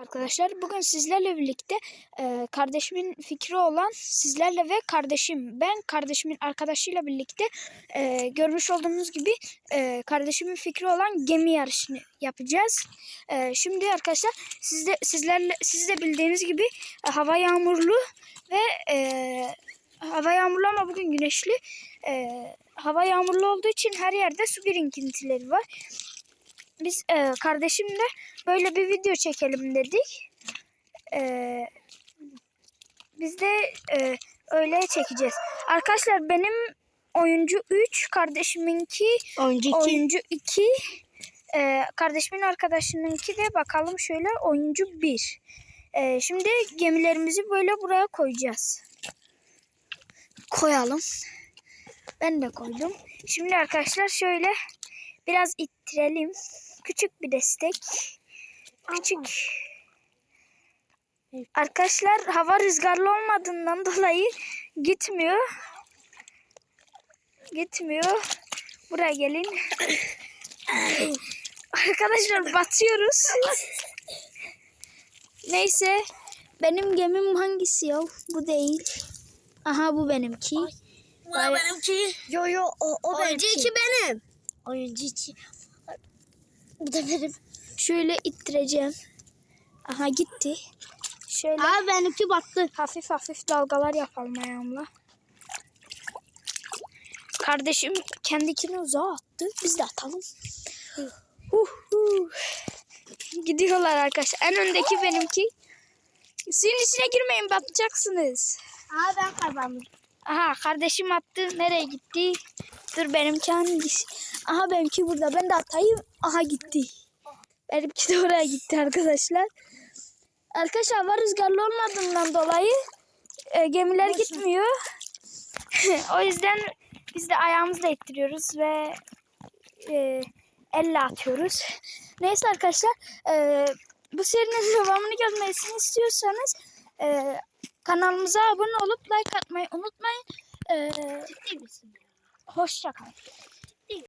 Arkadaşlar bugün sizlerle birlikte e, kardeşimin fikri olan sizlerle ve kardeşim ben kardeşimin arkadaşıyla birlikte e, görmüş olduğunuz gibi e, kardeşimin fikri olan gemi yarışını yapacağız. E, şimdi arkadaşlar siz de sizlerle siz de bildiğiniz gibi e, hava yağmurlu ve e, hava yağmurlu ama bugün güneşli. E, hava yağmurlu olduğu için her yerde su birikintileri var biz e, kardeşimle böyle bir video çekelim dedik. E, biz de e, öyle çekeceğiz. Arkadaşlar benim oyuncu 3, kardeşiminki oyuncu 2, e, kardeşimin arkadaşınınki de bakalım şöyle oyuncu 1. E, şimdi gemilerimizi böyle buraya koyacağız. Koyalım. Ben de koydum. Şimdi arkadaşlar şöyle biraz ittirelim. Küçük bir destek. Küçük. Arkadaşlar hava rüzgarlı olmadığından dolayı gitmiyor. Gitmiyor. Buraya gelin. Arkadaşlar batıyoruz. Neyse. Benim gemim hangisi ya? Bu değil. Aha bu benimki. Bu da benimki. Yo yo o, o Oyuncu iki benim. Oyuncu iki. Bu da benim. Şöyle ittireceğim. Aha gitti. Şöyle Aa benimki battı. hafif hafif dalgalar yapalım ayağımla. Kardeşim kendikini uzağa attı. Biz de atalım. Huh, huh. Gidiyorlar arkadaşlar. En öndeki benimki. Suyun içine girmeyin batacaksınız. Aa ben kazandım. Aha kardeşim attı. Nereye gitti? Dur benimki hangisi? Aha benimki burada. Ben de atayım. Aha gitti. Benimki de oraya gitti arkadaşlar. Arkadaşlar hava rüzgarlı olmadığından dolayı e, gemiler gitmiyor. o yüzden biz de ayağımızla ittiriyoruz ve e, elle atıyoruz. Neyse arkadaşlar e, bu serinin devamını gelmesini istiyorsanız e, kanalımıza abone olup like atmayı unutmayın. E, Ciddi misin? hoşça kalın.